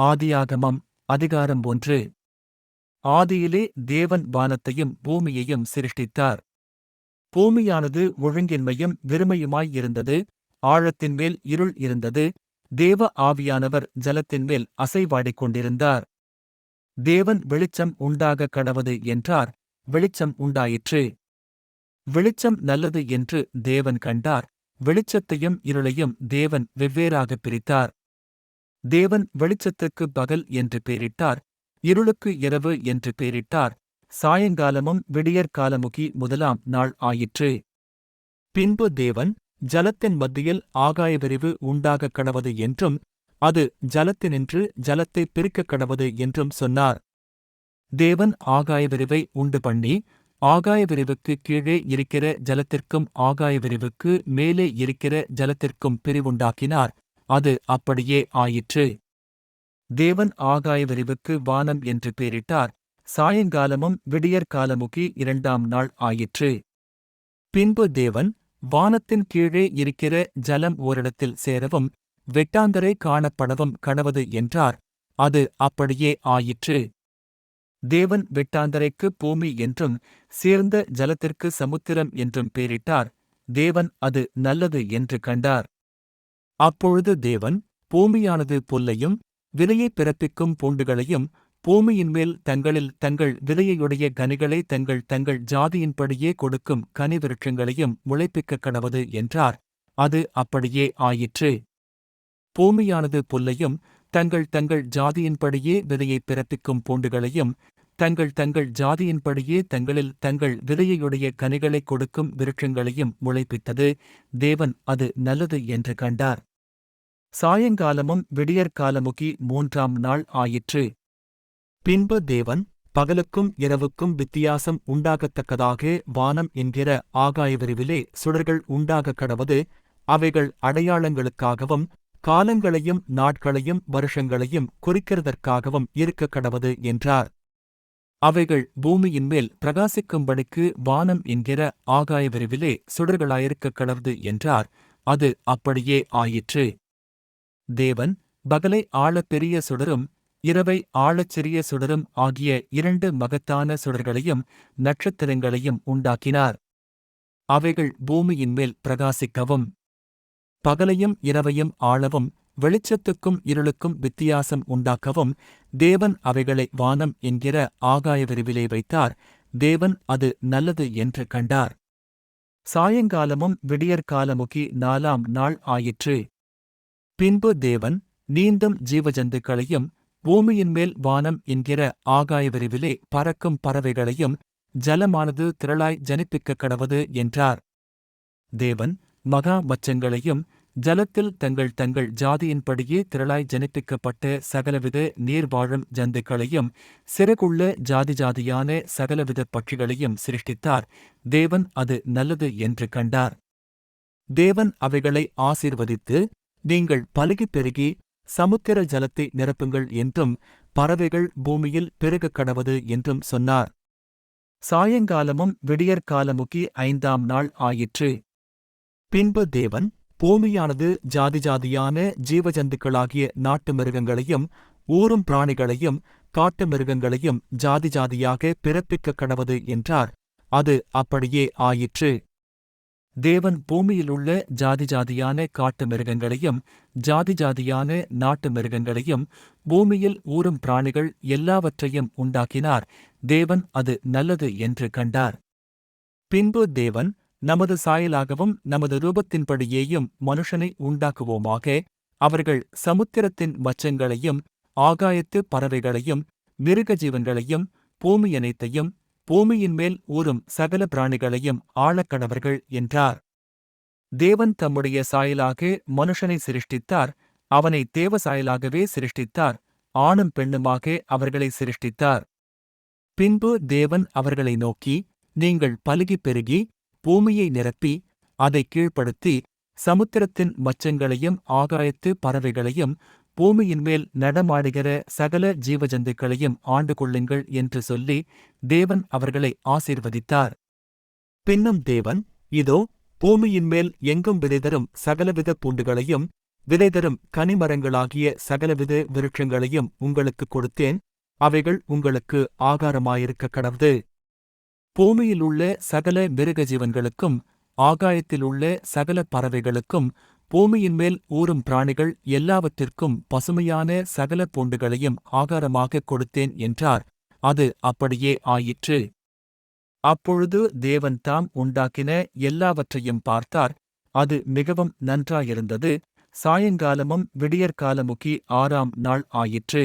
ஆதியாகமம் அதிகாரம் ஒன்று. ஆதியிலே தேவன் வானத்தையும் பூமியையும் சிருஷ்டித்தார். பூமியானது ஒழுங்கின்மையும் வெறுமையுமாய் இருந்தது ஆழத்தின் மேல் இருள் இருந்தது தேவ ஆவியானவர் ஜலத்தின் மேல் அசைவாடிக் கொண்டிருந்தார். தேவன் வெளிச்சம் உண்டாக கடவது என்றார் வெளிச்சம் உண்டாயிற்று. வெளிச்சம் நல்லது என்று தேவன் கண்டார் வெளிச்சத்தையும் இருளையும் தேவன் வெவ்வேறாகப் பிரித்தார். தேவன் வெளிச்சத்துக்கு பகல் என்று பெயரிட்டார் இருளுக்கு இரவு என்று பெயரிட்டார் சாயங்காலமும் விடியற்காலமுகி முதலாம் நாள் ஆயிற்று. பின்பு தேவன் ஜலத்தின் மத்தியில் ஆகாயவிரிவு உண்டாகக் கடவது என்றும் அது ஜலத்தினின்று ஜலத்தை பிரிக்கக் கடவது என்றும் சொன்னார். தேவன் ஆகாயவிரிவை உண்டு பண்ணி ஆகாயவிரிவுக்கு கீழே இருக்கிற ஜலத்திற்கும் ஆகாயவிரிவுக்கு மேலே இருக்கிற ஜலத்திற்கும் பிரிவுண்டாக்கினார். அது அப்படியே ஆயிற்று. தேவன் ஆகாயவிரிவுக்கு வானம் என்று பெயரிட்டார் சாயங்காலமும் விடியற்காலமுகி இரண்டாம் நாள் ஆயிற்று. பின்பு தேவன் வானத்தின் கீழே இருக்கிற ஜலம் ஓரிடத்தில் சேரவும் வெட்டாந்தரை காணப்படவும் கனவது என்றார். அது அப்படியே ஆயிற்று. தேவன் வெட்டாந்தரைக்கு பூமி என்றும் சேர்ந்த ஜலத்திற்கு சமுத்திரம் என்றும் பெயரிட்டார் தேவன் அது நல்லது என்று கண்டார். அப்பொழுது தேவன் பூமியானது புல்லையும் விலையை பிறப்பிக்கும் பூண்டுகளையும் பூமியின் மேல் தங்களில் தங்கள் விலையுடைய கனிகளை தங்கள் தங்கள் ஜாதியின்படியே கொடுக்கும் கனி விருட்சங்களையும் முளைப்பிக்கக் கடவது என்றார். அது அப்படியே ஆயிற்று. பூமியானது புல்லையும் தங்கள் தங்கள் ஜாதியின்படியே விதையை பிறப்பிக்கும் பூண்டுகளையும் தங்கள் தங்கள் ஜாதியின்படியே தங்களில் தங்கள் விதையுடைய கனிகளை கொடுக்கும் விருட்சங்களையும் முளைப்பித்தது. தேவன் அது நல்லது என்று கண்டார். சாயங்காலமும் விடியற்காலமுகி மூன்றாம் நாள் ஆயிற்று. பின்பு தேவன் பகலுக்கும் இரவுக்கும் வித்தியாசம் உண்டாகத்தக்கதாக வானம் என்கிற ஆகாயவிரிவிலே சுடர்கள் உண்டாகக் கடவது அவைகள் அடையாளங்களுக்காகவும் காலங்களையும் நாட்களையும் வருஷங்களையும் குறிக்கிறதற்காகவும் இருக்கக் கடவது என்றார். அவைகள் பூமியின் மேல் பிரகாசிக்கும்படிக்கு வானம் என்கிற ஆகாய விரிவிலே சுடர்களாயிருக்கக் கடவது என்றார். அது அப்படியே ஆயிற்று. தேவன் பகலை ஆழப் பெரிய சுடரும் இரவை ஆழச் சிறிய சுடரும் ஆகிய இரண்டு மகத்தான சுடர்களையும் நட்சத்திரங்களையும் உண்டாக்கினார். அவைகள் பூமியின் மேல் பிரகாசிக்கவும் பகலையும் இரவையும் ஆளவும் வெளிச்சத்துக்கும் இருளுக்கும் வித்தியாசம் உண்டாக்கவும் தேவன் அவைகளை வானம் என்கிற ஆகாய விரிவிலே வைத்தார். தேவன் அது நல்லது என்று கண்டார். சாயங்காலமும் விடியற்காலமுகி நாலாம் நாள் ஆயிற்று. பின்பு தேவன் நீந்தும் ஜீவஜந்துக்களையும் பூமியின் மேல் வானம் என்கிற ஆகாய விரிவிலே பறக்கும் பறவைகளையும் ஜலமானது திரளாய் ஜனிப்பிக்கக் கடவது என்றார். தேவன் மகா மச்சங்களையும் ஜலத்தில் தங்கள் தங்கள் ஜாதியின்படியே திரளாய் ஜனிப்பிக்கப்பட்ட சகலவித நீர்வாழும் ஜந்துக்களையும் சிறகுள்ள ஜாதி ஜாதியான சகலவித பட்சிகளையும் சிருஷ்டித்தார். தேவன் அது நல்லது என்று கண்டார். தேவன் அவைகளை ஆசீர்வதித்து நீங்கள் பலுகிப் பெருகி சமுத்திர ஜலத்தை நிரப்புங்கள் என்றும் பறவைகள் பூமியில் பெருகக் கடவது என்றும் சொன்னார். சாயங்காலமும் விடியற்காலமுக்கி ஐந்தாம் நாள் ஆயிற்று. பின்பு தேவன் பூமியானது ஜாதி ஜாதியான ஜீவஜந்துக்களாகிய நாட்டு மிருகங்களையும் ஊறும் பிராணிகளையும் காட்டு மிருகங்களையும் ஜாதி ஜாதியாக பிறப்பிக்கக் கடவது என்றார். அது அப்படியே ஆயிற்று. தேவன் பூமியிலுள்ள ஜாதி ஜாதியான காட்டு மிருகங்களையும் ஜாதி ஜாதியான நாட்டு மிருகங்களையும் பூமியில் ஊறும் பிராணிகள் எல்லாவற்றையும் உண்டாக்கினார். தேவன் அது நல்லது என்று கண்டார். பின்பு தேவன் நமது சாயலாகவும் நமது ரூபத்தின்படியேயும் மனுஷனை உண்டாக்குவோமாக அவர்கள் சமுத்திரத்தின் மச்சங்களையும் ஆகாயத்து பறவைகளையும் மிருகஜீவன்களையும் பூமியனைத்தையும் பூமியின் மேல் ஊறும் சகல பிராணிகளையும் ஆழக்கடவர்கள் என்றார். தேவன் தம்முடைய சாயலாக மனுஷனை சிருஷ்டித்தார் அவனை தேவ சாயலாகவே சிருஷ்டித்தார் ஆணும் பெண்ணுமாக அவர்களை சிருஷ்டித்தார். பின்பு தேவன் அவர்களை நோக்கி நீங்கள் பலுகி பெருகி பூமியை நிரப்பி அதை கீழ்ப்படுத்தி சமுத்திரத்தின் மச்சங்களையும் ஆகாயத்து பறவைகளையும் பூமியின் மேல் நடமாடுகிற சகல ஜீவஜந்துக்களையும் ஆண்டு கொள்ளுங்கள் என்று சொல்லி தேவன் அவர்களை ஆசீர்வதித்தார். பின்னும் தேவன் இதோ பூமியின் மேல் எங்கும் விதைதரும் சகலவித பூண்டுகளையும் விதைதரும் கனிமரங்களாகிய சகலவித விருட்சங்களையும் உங்களுக்கு கொடுத்தேன் அவைகள் உங்களுக்கு ஆகாரமாயிருக்க கடவுது. பூமியில் உள்ள சகல மிருக ஜீவன்களுக்கும் ஆகாயத்தில் உள்ள சகல பறவைகளுக்கும் பூமியின் மேல் ஊறும் பிராணிகள் எல்லாவற்றிற்கும் பசுமையான சகல பூண்டுகளையும் ஆகாரமாக கொடுத்தேன் என்றார். அது அப்படியே ஆயிற்று. அப்பொழுது தேவன் தாம் உண்டாக்கின எல்லாவற்றையும் பார்த்தார். அது மிகவும் நன்றாயிருந்தது. சாயங்காலமும் விடியற்காலமுக்கி ஆறாம் நாள் ஆயிற்று.